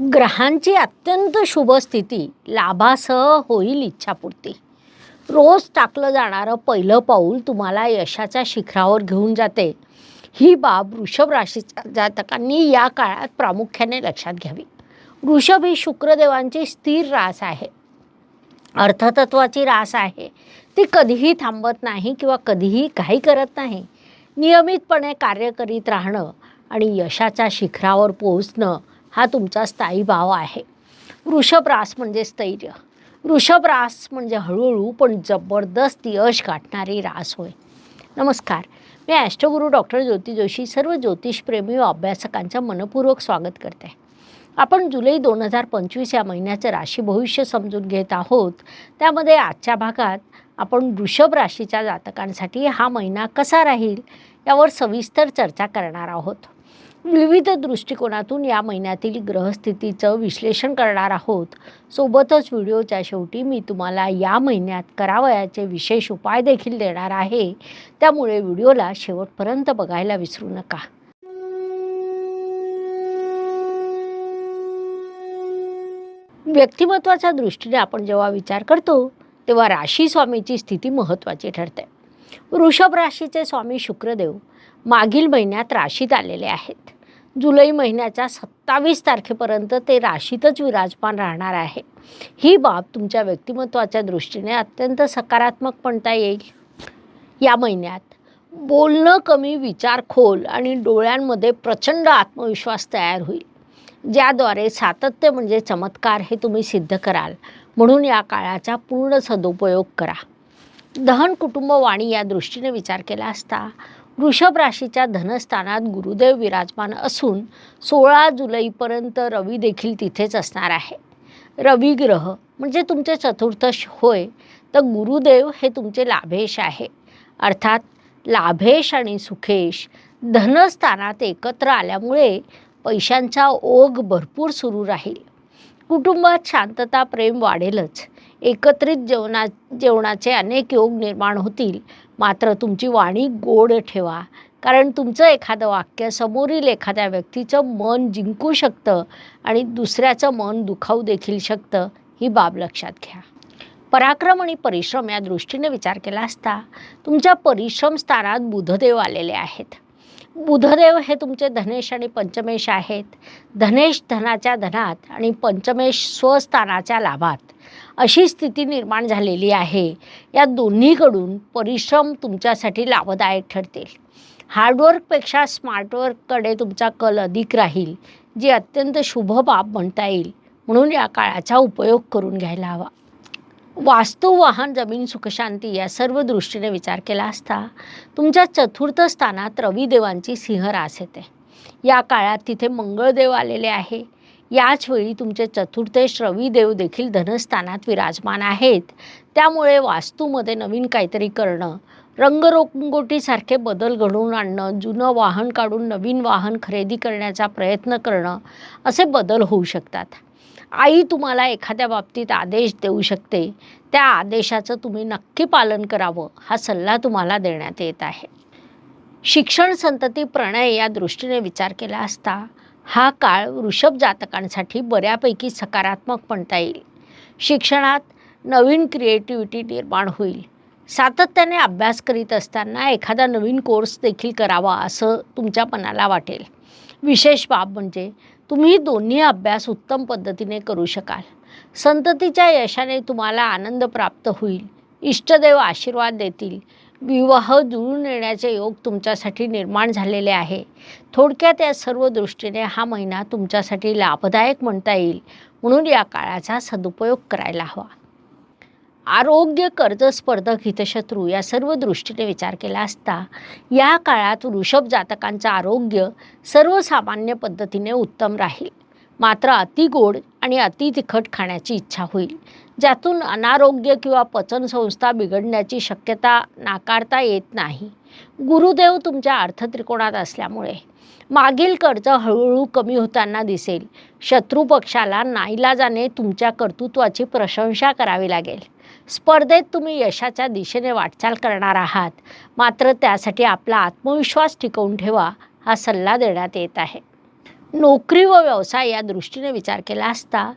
ग्रहांची अत्यंत शुभ स्थिती लाभासह होईल इच्छापूर्ती. रोज टाकलं जाणारं पहिलं पाऊल तुम्हाला यशाच्या शिखरावर घेऊन जाते. ही बाब वृषभ राशीच्या जातकांनी या काळात प्रामुख्याने लक्षात घ्यावी. वृषभ ही शुक्रदेवांची स्थिर रास आहे. अर्थतत्वाची रास आहे. ती कधीही थांबत नाही किंवा कधीही काही करत नाही. नियमितपणे कार्य करीत राहणं आणि यशाच्या शिखरावर पोहोचणं हा तुमचा स्थायी भाव आहे. वृषभ रास म्हणजे स्थैर्य. वृषभ रास म्हणजे हळूहळू पण जबरदस्त यश गाठणारी रास होय. नमस्कार. मी ॲस्ट्रोगुरू डॉक्टर ज्योती जोशी सर्व ज्योतिषप्रेमी व अभ्यासकांचं मनपूर्वक स्वागत करते. आपण जुलै दोन हजार पंचवीस या महिन्याचं राशी भविष्य समजून घेत आहोत. त्यामध्ये आजच्या भागात आपण वृषभ राशीच्या जातकांसाठी हा महिना कसा राहील यावर सविस्तर चर्चा करणार आहोत. विविध दृष्टिकोनातून या महिन्यातील ग्रहस्थितीचं विश्लेषण करणार आहोत. सोबतच व्हिडिओच्या शेवटी मी तुम्हाला या महिन्यात करावयाचे विशेष उपाय देखील देणार आहे. त्यामुळे व्हिडिओला शेवटपर्यंत बघायला विसरू नका. व्यक्तिमत्वाच्या दृष्टीने आपण जेव्हा विचार करतो तेव्हा राशी स्वामीची स्थिती महत्त्वाची ठरते. वृषभ राशीचे स्वामी शुक्रदेव मागील महिन्यात राशीत आलेले आहेत. जुलै महिन्याच्या सत्तावीस तारखेपर्यंत ते राशीतच विराजमान राहणार आहे. ही बाब तुमच्या व्यक्तिमत्वाच्या दृष्टीने अत्यंत सकारात्मक म्हणता येईल. या महिन्यात बोलणं कमी विचार खोल आणि डोळ्यांमध्ये प्रचंड आत्मविश्वास तयार होईल. ज्याद्वारे सातत्य म्हणजे चमत्कार हे तुम्ही सिद्ध कराल. म्हणून या काळाचा पूर्ण सदुपयोग करा. दहन कुटुंब वाणी या दृष्टीने विचार केला असता वृषभ राशीच्या धनस्थानात गुरुदेव विराजमान असून सोळा जुलैपर्यंत रवी देखील तिथेच असणार आहे. रवी ग्रह म्हणजे तुमचे चतुर्थश होय तर गुरुदेव हे तुमचे लाभेश आहे. अर्थात लाभेश आणि सुखेश धनस्थानात एकत्र आल्यामुळे पैशांचा ओघ भरपूर सुरू राहील. कुटुंबात शांतता प्रेम वाढेलच. एकत्रित जेवणा जेवणाचे अनेक योग निर्माण होतील. मात्र तुमची वाणी गोड ठेवा. कारण तुमचं एखादं वाक्य समोरील एखाद्या व्यक्तीचं मन जिंकू शकतं आणि दुसऱ्याचं मन दुखावू देखील शकतं ही बाब लक्षात घ्या. पराक्रम आणि परिश्रम या दृष्टीने विचार केला असता तुमच्या परिश्रम स्थानात बुधदेव आलेले आहेत. बुधदेव हे तुमचे धनेश आणि पंचमेश आहेत. धनेश धनाच्या धनात आणि पंचमेश स्वस्थानाच्या लाभात. अशी स्थिती निर्माण झालेली आहे. या दोन्हीकडून परिश्रम तुमच्यासाठी लाभदायक ठरतील. हार्डवर्कपेक्षा स्मार्टवर्ककडे तुमचा कल अधिक राहील जी अत्यंत शुभ बाब म्हणता येईल. म्हणून या काळाचा उपयोग करून घ्यायला हवा. वास्तू वाहन जमीन सुखशांती या सर्व दृष्टीने विचार केला असता तुमच्या चतुर्थ स्थानात रविदेवांची सिंह रास येते. या काळात तिथे मंगळदेव आलेले आहे. याच वेळी तुमचे चतुर्थेश रविदेव देखील धनस्थानात विराजमान आहेत. त्यामुळे वास्तूमध्ये नवीन काहीतरी करणं रंगरोंगोटीसारखे बदल घडवून आणणं जुनं वाहन काढून नवीन वाहन खरेदी करण्याचा प्रयत्न करणं असे बदल होऊ शकतात. आई तुम्हाला एखाद्या बाबतीत आदेश देऊ शकते. त्या आदेशाचं तुम्ही नक्की पालन करावं हा सल्ला तुम्हाला देण्यात येत आहे. शिक्षण संतती प्रणय या दृष्टीने विचार केला असता हा काळ वृषभ जातकांसाठी बऱ्यापैकी सकारात्मक म्हणता येईल. शिक्षणात नवीन क्रिएटिव्हिटी निर्माण होईल. सातत्याने अभ्यास करीत असताना एखादा नवीन कोर्स देखील करावा असं तुमच्या मनाला वाटेल. विशेष बाब म्हणजे तुम्ही दोन्ही अभ्यास उत्तम पद्धतीने करू शकाल. संततीच्या यशाने तुम्हाला आनंद प्राप्त होईल. इष्टदेव आशीर्वाद देतील. विवाह जुळून येण्याचे योग तुमच्यासाठी निर्माण झालेले आहे. थोडक्यात या सर्व दृष्टीने हा महिना तुमच्यासाठी लाभदायक म्हणता येईल म्हणून या काळाचा सदुपयोग करायला हवा. आरोग्य कर्ज स्पर्धक हितशत्रू या सर्व दृष्टीने विचार केला असता या काळात वृषभ जातकांचं आरोग्य सर्वसामान्य पद्धतीने उत्तम राहील. मात्र अतिगोड आणि अति तिखट खाण्याची इच्छा होईल ज्यातून अनारोग्य किंवा पचनसंस्था बिघडण्याची शक्यता नाकारता येत नाही. गुरुदेव तुमच्या अर्थत्रिकोणात असल्यामुळे मागील कर्ज हळूहळू कमी होताना दिसेल. शत्रू पक्षाला नाईलाजाने तुमच्या कर्तृत्वाची प्रशंसा करावी लागेल. स्पर्धेत तुम्ही यशाच्या दिशेने वाटचाल करणार आहात. मात्र त्यासाठी आपला आत्मविश्वास टिकवून ठेवा हा सल्ला देण्यात येत आहे. नोकरी व व्यवसाय या दृष्टीने विचार केला असता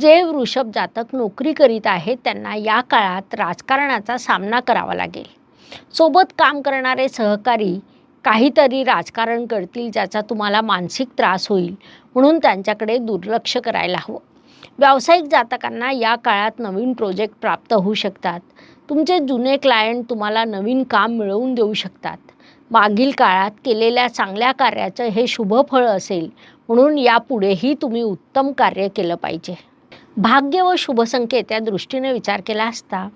जे वृषभ जातक नोकरी करीत आहेत त्यांना या काळात राजकारणाचा सामना करावा लागेल. सोबत काम करणारे सहकारी काहीतरी राजकारण करतील ज्याचा तुम्हाला मानसिक त्रास होईल म्हणून त्यांच्याकडे दुर्लक्ष करायला हवं. व्यावसायिक जातकांना या काळात नवीन प्रोजेक्ट प्राप्त होऊ शकतात. तुमचे जुने क्लायंट तुम्हाला नवीन काम मिळवून देऊ शकतात. मागील काळात केलेल्या चांगल्या कार्याचं हे शुभ फळ असेल म्हणून यापुढेही तुम्ही उत्तम कार्य केलं पाहिजे. भाग्य व शुभसंकेत या दृष्टीने विचार केला असता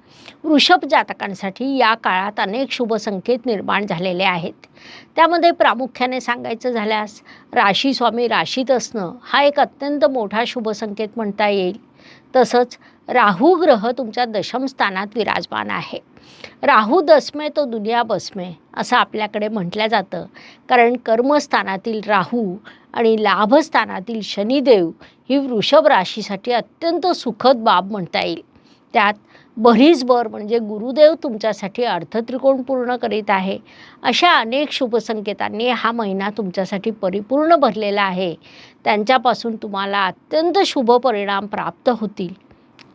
वृषभ जातकांसाठी या काळात अनेक शुभसंकेत निर्माण झालेले आहेत. त्यामध्ये प्रामुख्याने सांगायचं झाल्यास राशी स्वामी राशीत असणं हा एक अत्यंत मोठा शुभसंकेत म्हणता येईल. तसंच राहू ग्रह तुमच्या दशमस्थानात विराजमान आहे. राहू दसमे तो दुनिया बसमे असं आपल्याकडे म्हटलं जातं. कारण कर्मस्थानातील राहू आणि लाभस्थानातील शनिदेव ही वृषभ राशीसाठी अत्यंत सुखद बाब म्हणता येईल. त्यात भरीसभर म्हणजे गुरुदेव तुमच्यासाठी अर्थत्रिकोण पूर्ण करीत आहे. अशा अनेक शुभसंकेतांनी हा महिना तुमच्यासाठी परिपूर्ण भरलेला आहे. त्यांच्यापासून तुम्हाला अत्यंत शुभ परिणाम प्राप्त होतील.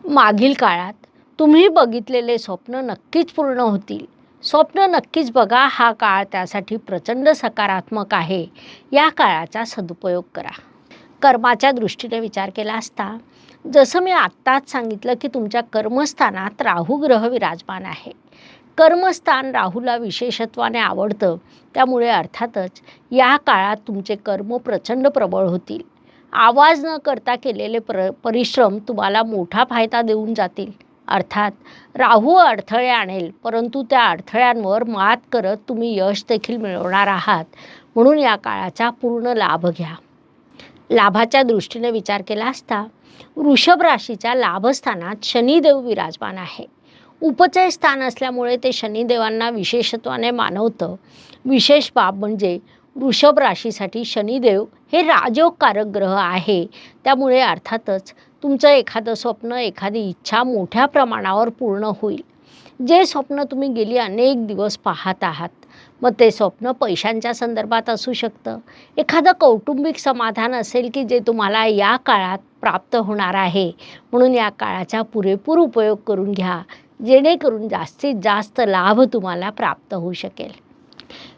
मागील काळात तुम्ही बघितलेले स्वप्न नक्कीच पूर्ण होतील. स्वप्न नक्कीच बघा हा काळ त्यासाठी प्रचंड सकारात्मक आहे. या काळाचा सदुपयोग करा. कर्माच्या दृष्टीने विचार केला असता जसं मी आत्ताच सांगितलं की तुमच्या कर्मस्थानात राहू ग्रह विराजमान आहे. कर्मस्थान राहूला विशेषत्वाने आवडतं त्यामुळे अर्थातच या काळात तुमचे कर्म प्रचंड प्रबळ होतील. आवाज न करता केलेले प्र परिश्रम तुम्हाला मोठा फायदा देऊन जातील. अर्थात राहू अडथळे आणेल परंतु त्या अडथळ्यांवर मात करत तुम्ही यश देखील मिळवणार आहात. म्हणून या काळाचा पूर्ण लाभ घ्या. लाभाच्या दृष्टीने विचार केला असता वृषभ राशीच्या लाभस्थानात शनिदेव विराजमान आहे. उपचय स्थान असल्यामुळे ते शनिदेवांना विशेषत्वाने मानवतं. विशेष बाब म्हणजे वृषभ राशीसाठी शनिदेव हे राजयोगकारक ग्रह आहे. त्यामुळे अर्थातच तुमचं एखादं स्वप्न एखादी इच्छा मोठ्या प्रमाणावर पूर्ण होईल. जे स्वप्न तुम्ही गेली अनेक दिवस पाहत आहात मग ते स्वप्न पैशांच्या संदर्भात असू शकतं. एखादं कौटुंबिक समाधान असेल की जे तुम्हाला या काळात प्राप्त होणार आहे म्हणून या काळाचा पुरेपूर उपयोग करून घ्या जेणेकरून जास्तीत जास्त लाभ तुम्हाला प्राप्त होऊ शकेल.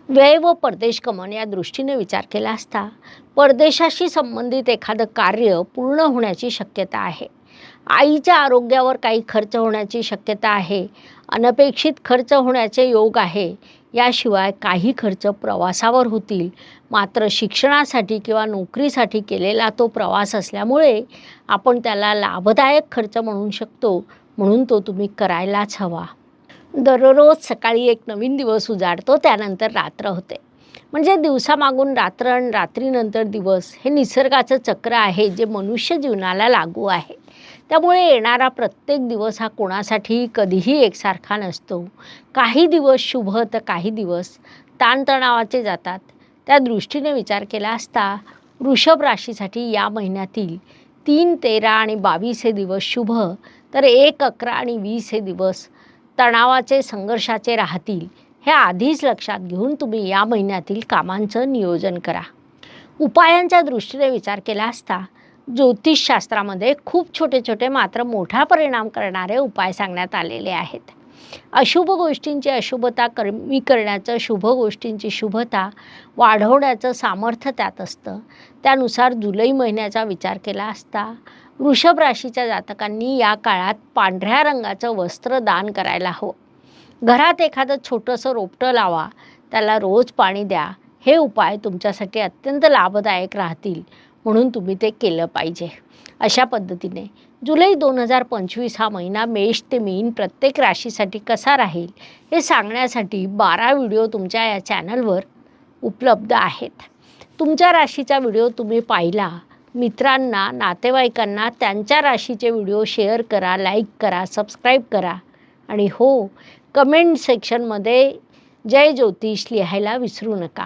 व्यय व परदेश गमन या दृष्टीने विचार केला असता परदेशाशी संबंधित एखादं कार्य पूर्ण होण्याची शक्यता आहे. आईच्या आरोग्यावर काही खर्च होण्याची शक्यता आहे. अनपेक्षित खर्च होण्याचे योग आहे. याशिवाय काही खर्च प्रवासावर होतील. मात्र शिक्षणासाठी किंवा नोकरीसाठी केलेला तो प्रवास असल्यामुळे आपण त्याला लाभदायक खर्च म्हणू शकतो म्हणून तो तुम्ही करायलाच हवा. दररोज सकाळी एक नवीन दिवस उजाडतो त्यानंतर रात्र होते. म्हणजे दिवसामागून रात्र आणि रात्रीनंतर दिवस हे निसर्गाचं चक्र आहे जे मनुष्य जीवनाला लागू आहे. त्यामुळे येणारा प्रत्येक दिवस हा कोणासाठी कधीही एकसारखा नसतो. काही दिवस शुभ तर काही दिवस ताणतणावाचे जातात. त्या दृष्टीने विचार केला असता वृषभ राशीसाठी या महिन्यातील तीन तेरा आणि बावीस हे दिवस शुभ तर एक अकरा आणि वीस हे दिवस तणावाचे संघर्षाचे राहतील हे आधीच लक्षात घेऊन तुम्ही या महिन्यातील कामांचं नियोजन करा. उपायांच्या दृष्टीने विचार केला असता ज्योतिषशास्त्रामध्ये खूप छोटे छोटे मात्र मोठा परिणाम करणारे उपाय सांगण्यात आलेले आहेत. अशुभ गोष्टींची अशुभता कमी करण्याचं शुभ गोष्टींची शुभता वाढवण्याचं सामर्थ्य त्यात असतं. त्यानुसार जुलै महिन्याचा विचार केला असता वृषभ राशीच्या जातकांनी या काळात पांढऱ्या रंगाचं वस्त्र दान करायला हवं. घरात एखादं छोटंसं रोपटं लावा त्याला रोज पाणी द्या. हे उपाय तुमच्यासाठी अत्यंत लाभदायक राहतील. म्हणून तुम्ही ते केलं पाहिजे. अशा पद्धतीने जुलै दोन हजार पंचवीस हा महिना मेष ते मीन प्रत्येक राशीसाठी कसा राहील हे सांगण्यासाठी बारा व्हिडिओ तुमच्या या चॅनलवर उपलब्ध आहेत. तुमच्या राशीचा व्हिडिओ तुम्ही पाहिला मित्रांना नातेवाईकांना त्यांच्या राशीचे व्हिडिओ शेअर करा लाईक करा सबस्क्राईब करा आणि हो कमेंट सेक्शनमध्ये जय ज्योतिष लिहायला विसरू नका.